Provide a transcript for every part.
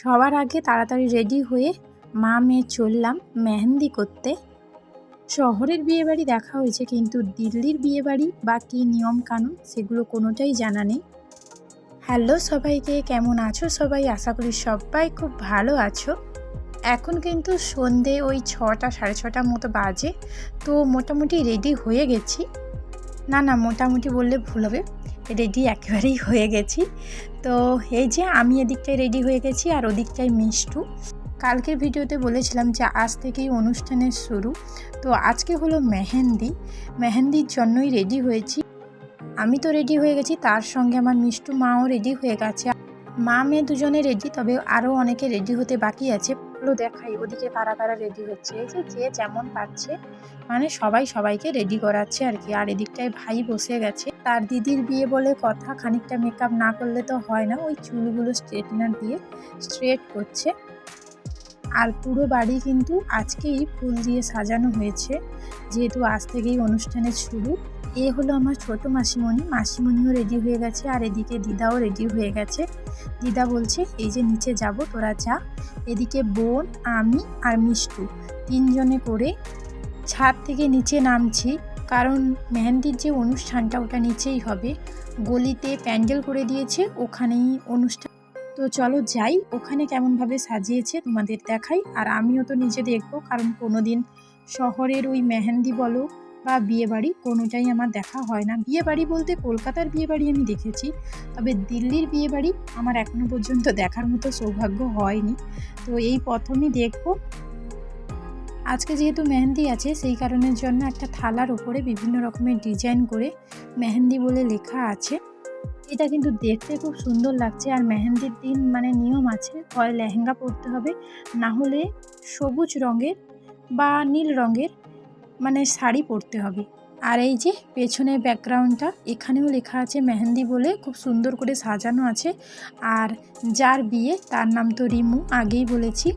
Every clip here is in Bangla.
সবার আগে তাড়াতাড়ি রেডি হয়ে মা মেয়ে চললাম মেহেন্দি করতে। শহরের বিয়েবাড়ি দেখা হয়েছে, কিন্তু দিল্লির বিয়েবাড়ি বা কী নিয়মকানুন সেগুলো কোনোটাই জানা নেই। হ্যালো সবাইকে, কেমন আছো সবাই? আশা করি সবাই খুব ভালো আছো। এখন কিন্তু সন্ধে ওই ছটা, সাড়ে ছটার মতো বাজে, তো মোটামুটি রেডি হয়ে গেছি। না না, মোটামুটি বললে ভুল হবে। রেডি একেবারেই হয়ে গেছি। তো এই যে আমি এদিকটায় রেডি হয়ে গেছি আর ওদিকটায় মিষ্টু। কালকের ভিডিওতে বলেছিলাম যে আজ থেকেই অনুষ্ঠানের শুরু। তো আজকে হলো মেহেন্দি। মেহেন্দির জন্যই রেডি হয়েছি। আমি তো রেডি হয়ে গেছি, তার সঙ্গে আমার মিষ্টু মাও রেডি হয়ে গেছে। মা মেয়ে দুজনে রেডি তবে আরও অনেকে রেডি হতে বাকি আছে। ভালো দেখাই, ওদিকে কারা কারা রেডি হচ্ছে। এই যে যে যেমন পাচ্ছে মানে সবাই সবাইকে রেডি করাচ্ছে আর কি। আর এদিকটায় ভাই বসে গেছে। তার দিদির বিয়ে বলে কথা, খানিকটা মেকআপ না করলে তো হয় না। ওই চুলগুলো স্ট্রেটনার দিয়ে স্ট্রেট করছে। আর পুরো বাড়ি কিন্তু আজকেই ফুল দিয়ে সাজানো হয়েছে। যেহেতু আজ থেকেই অনুষ্ঠানের শুরু। এ হলো আমার ছোট মাসিমণি। মাসিমণিও রেডি হয়ে গেছে আর এদিকে দিদাও রেডি হয়ে গেছে। দিদা বলছে, এই যে নিচে যাব, তোরা যা। এদিকে বোন, আমি আর মিষ্টু। তিনজনে করে ছাদ থেকে নিচে নামছি। কারণ মেহেন্দির যে অনুষ্ঠানটা, ওটা নিচেই হবে। গলিতে প্যান্ডেল করে দিয়েছে, ওখানেই অনুষ্ঠান। তো চলো যাই, ওখানে কেমনভাবে সাজিয়েছে তোমাদের দেখাই। আর আমিও তো নিজে দেখব, কারণ কোনো দিন শহরের ওই মেহেন্দি বলো বা বিয়েবাড়ি কোনোটাই আমার দেখা হয় না। বিয়েবাড়ি বলতে কলকাতার বিয়েবাড়ি আমি দেখেছি, তবে দিল্লির বিয়েবাড়ি আমার এখনও পর্যন্ত দেখার মতো সৌভাগ্য হয়নি। তো এই প্রথমই দেখব। আজকে যেহেতু মেহেন্দি আছে, সেই কারণের জন্য একটা থালার উপরে বিভিন্ন রকমের ডিজাইন করে মেহেন্দি বলে লেখা আছে। এটা কিন্তু দেখতে খুব সুন্দর লাগছে আর মেহেন্দির দিন মানে নিয়ম আছে, হয় লেহেঙ্গা পরতে হবে, না হলে সবুজ রঙের বা নীল রঙের মানে শাড়ি পরতে হবে। আর এই যে পেছনে ব্যাকগ্রাউন্ডটা এখানেও লেখা আছে মেহেন্দি বলে, খুব সুন্দর করে সাজানো আছে। আর যার বিয়ে, তার নাম তো রিমু, আগেই বলেছি।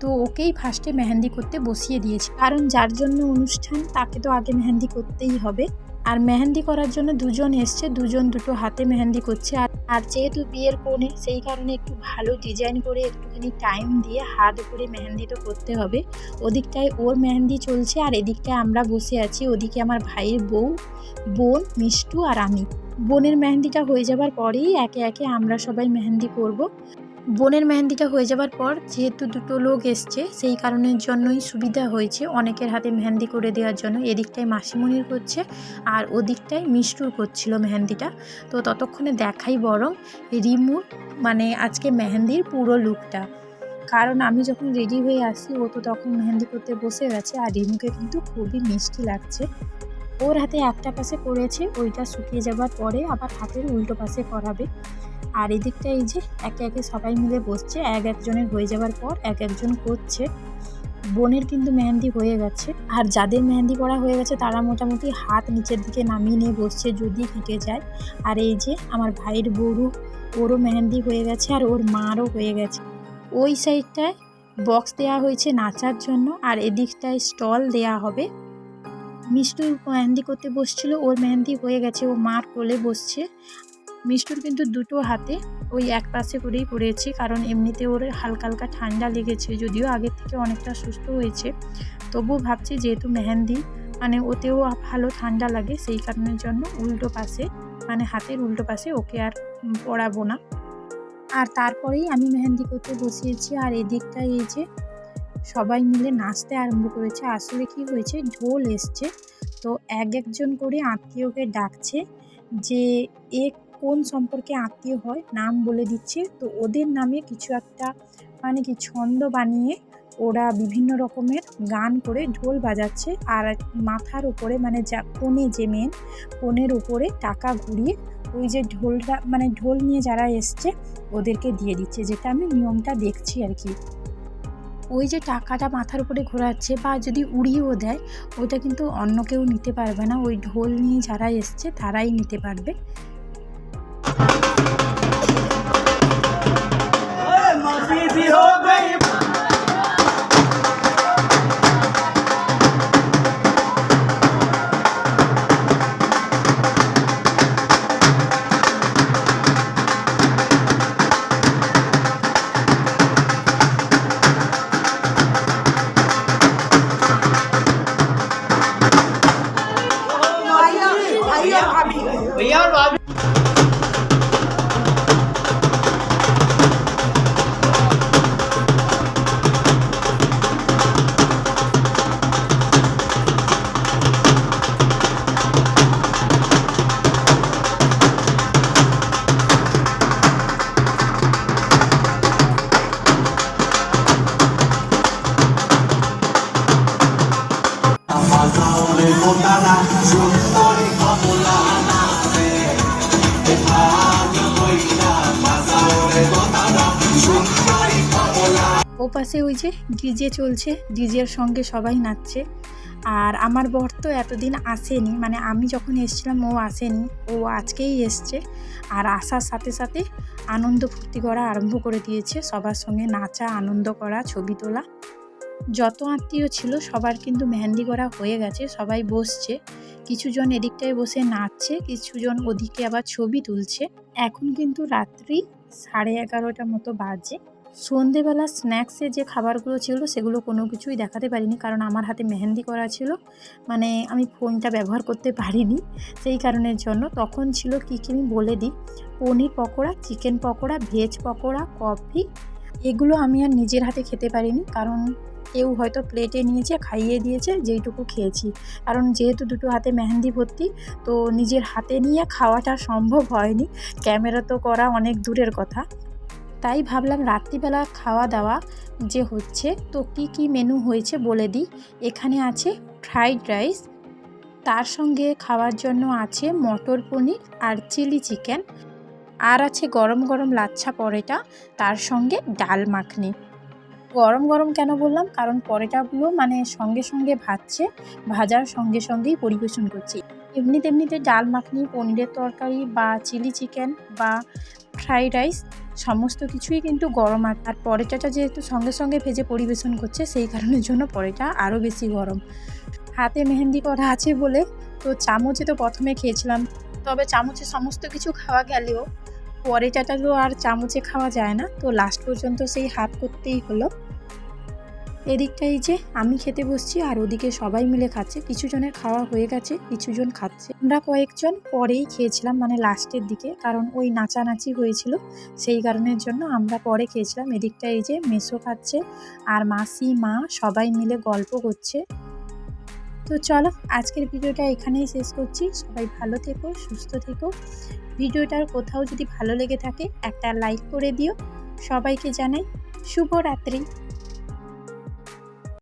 তো ওকেই ফার্স্টে মেহেন্দি করতে বসিয়ে দিয়েছি। কারণ যার জন্য অনুষ্ঠান, তাকে তো আগে মেহেন্দি করতেই হবে। আর মেহেন্দি করার জন্য দুজন এসছে, দুজন দুটো হাতে মেহেন্দি করছে আর আর যেহেতু বিয়ের কোণে, সেই কারণে একটু ভালো ডিজাইন করে একটুখানি টাইম দিয়ে হাত উপরে মেহেন্দিটা করতে হবে। ওদিকটায় ওর মেহেন্দি চলছে আর এদিকটায় আমরা বসে আছি। ওদিকে আমার ভাইয়ের বউ, বোন, মিষ্টু আর আমি। বোনের মেহেন্দিটা হয়ে যাবার পরেই একে একে আমরা সবাই মেহেন্দি করব। বোনের মেহেন্দিটা হয়ে যাবার পর যেহেতু দুটো লোক এসছে, সেই কারণের জন্যই সুবিধা হয়েছে অনেকের হাতে মেহেন্দি করে দেওয়ার জন্য। এদিকটায় মাসিমণির করছে আর ওদিকটায় মিষ্টুর করছিল মেহেন্দিটা। তো ততক্ষণে দেখাই বরং রিমুর মানে আজকে মেহেন্দির পুরো লুকটা। কারণ আমি যখন রেডি হয়ে আসি, ও তো তখন মেহেন্দি করতে বসে গেছে আর রিমুকে কিন্তু খুবই মিষ্টি লাগছে। ওর হাতে একটা পাশে করেছে, ওইটা শুকিয়ে যাবার পরে আবার হাতের উল্টো পাশে করাবে। আর এদিকটা এই যে একে একে সবাই মিলে বসছে, এক একজনের হয়ে যাওয়ার পর এক একজন করছে। বোনের কিন্তু মেহেন্দি হয়ে গেছে। আর যাদের মেহেন্দি করা হয়ে গেছে, তারা মোটামুটি হাত নিচের দিকে নামিয়ে নিয়ে বসছে যদি হেঁটে যায়। আর এই যে আমার ভাইয়ের বউরু ওরও মেহেন্দি হয়ে গেছে আর ওর মারও হয়ে গেছে। ওই সাইডটায় বক্স দেওয়া হয়েছে নাচার জন্য আর এদিকটায় স্টল দেয়া হবে। মিষ্টু মেহেন্দি করতে বসছিল, ওর মেহেন্দি হয়ে গেছে, ও মার কোলে বসছে। মিষ্টুর কিন্তু দুটো হাতে ওই এক পাশে করেই পড়েছি, কারণ এমনিতে ওর হালকা হালকা ঠান্ডা লেগেছে, যদিও আগের থেকে অনেকটা সুস্থ হয়েছে। তবুও ভাবছি যেহেতু মেহেন্দি মানে ওতেও ভালো ঠান্ডা লাগে, সেই কারণের জন্য উল্টো পাশে মানে হাতের উল্টো পাশে ওকে আর পড়াবো না। আর তারপরেই আমি মেহেন্দি করতে বসিয়েছি, আর এদিকটা এই যে সবাই মিলে নাচতে আরম্ভ করেছে। আসলে কি হয়েছে, ঢোল এসছে, তো এক একজন করে আত্মীয়কে ডাকছে যে, এ কোন সম্পর্কে আত্মীয় হয়, নাম বলে দিচ্ছে। তো ওদের নামে কিছু একটা মানে কি ছন্দ বানিয়ে ওরা বিভিন্ন রকমের গান করে ঢোল বাজাচ্ছে আর মাথার উপরে মানে যা কোণে যে মেন কোণের উপরে টাকা ঘুরিয়ে ওই যে ঢোলটা মানে ঢোল নিয়ে যারা এসছে ওদেরকে দিয়ে দিচ্ছে, যেটা আমি নিয়মটা দেখছি আর কি। ওই যে টাকাটা মাথার উপরে ঘোরাচ্ছে বা যদি উড়িয়েও দেয় ওইটা কিন্তু অন্য কেউ নিতে পারবে না। ওই ঢোল নিয়ে যারা এসছে তারাই নিতে পারবে। ও পাশে ওই যে ডিজে চলছে, ডিজের সঙ্গে সবাই নাচছে। আর আমার বর তো এতদিন আসেনি মানে আমি যখন এসেছিলাম ও আসেনি, ও আজকেই এসছে। আর আসার সাথে সাথে আনন্দ ফুর্তি করা আরম্ভ করে দিয়েছে, সবার সঙ্গে নাচা, আনন্দ করা, ছবি তোলা। যত আত্মীয় ছিল, সবার কিন্তু মেহেন্দি করা হয়ে গেছে, সবাই বসছে। কিছুজন এদিকটায় বসে নাচছে, কিছুজন ওদিকে আবার ছবি তুলছে। এখন কিন্তু রাত্রি সাড়ে এগারোটা মতো বাজে। সন্ধেবেলা স্ন্যাক্সে যে খাবারগুলো ছিল, সেগুলো কোনো কিছুই দেখাতে পারিনি, কারণ আমার হাতে মেহেন্দি করা ছিল। মানে আমি ফোনটা ব্যবহার করতে পারিনি, সেই কারণের জন্য। তখন ছিল কী কী আমি বলে দিই। Paneer pakora, chicken pakora, veg pakora, coffee, এগুলো আমি আর নিজের হাতে খেতে পারিনি, কারণ কেউ হয়তো প্লেটে নিয়েছে, খাইয়ে দিয়েছে, যেইটুকু খেয়েছি। কারণ যেহেতু দুটো হাতে মেহেন্দি ভর্তি, তো নিজের হাতে নিয়ে খাওয়াটা সম্ভব হয়নি। ক্যামেরা তো করা অনেক দূরের কথা। তাই ভাবলাম রাত্রিবেলা খাওয়া দাওয়া যে হচ্ছে, তো কি কি মেনু হয়েছে বলে দিই। এখানে আছে ফ্রাইড রাইস তার সঙ্গে খাওয়ার জন্য আছে মটর পনির আর চিলি চিকেন আর আছে গরম গরম লাচ্ছা পরোটা, তার সঙ্গে ডাল মাখনি। গরম গরম কেন বললাম? কারণ পরোটাগুলো মানে সঙ্গে সঙ্গে ভাজছে, ভাজার সঙ্গে সঙ্গেই পরিবেশন করছি। এমনি তেমনিতে ডাল মাখনি, পনিরের তরকারি বা চিলি চিকেন বা ফ্রাইড রাইস সমস্ত কিছুই কিন্তু গরম আর আর পরোটাটা যেহেতু সঙ্গে সঙ্গে ভেজে পরিবেশন করছে, সেই কারণের জন্য পরোটা আরও বেশি গরম। হাতে মেহেন্দি করা আছে বলে তো চামচে তো প্রথমে খেয়েছিলাম। তবে চামচে সমস্ত কিছু খাওয়া গেলেও পরোটাটা তো আর চামচে খাওয়া যায় না। তো লাস্ট পর্যন্ত সেই হাত করতেই হলো। এদিকটাই যে আমি খেতে বসছি আর ওদিকে সবাই মিলে খাচ্ছে। কিছু জনের খাওয়া হয়ে গেছে কিছুজন খাচ্ছে। আমরা কয়েকজন পরেই খেয়েছিলাম মানে লাস্টের দিকে। কারণ ওই নাচানাচি হয়েছিল, সেই কারণের জন্য আমরা পরে খেয়েছিলাম। এদিকটা এই যে মেসো খাচ্ছে আর মাসি, মা সবাই মিলে গল্প করছে। তো চলো আজকের ভিডিওটা এখানেই শেষ করছি। সবাই ভালো থেকো, সুস্থ থেকো। ভিডিওটার কোথাও যদি ভালো লেগে থাকে একটা লাইক করে দিও। সবাইকে জানাই শুভরাত্রি।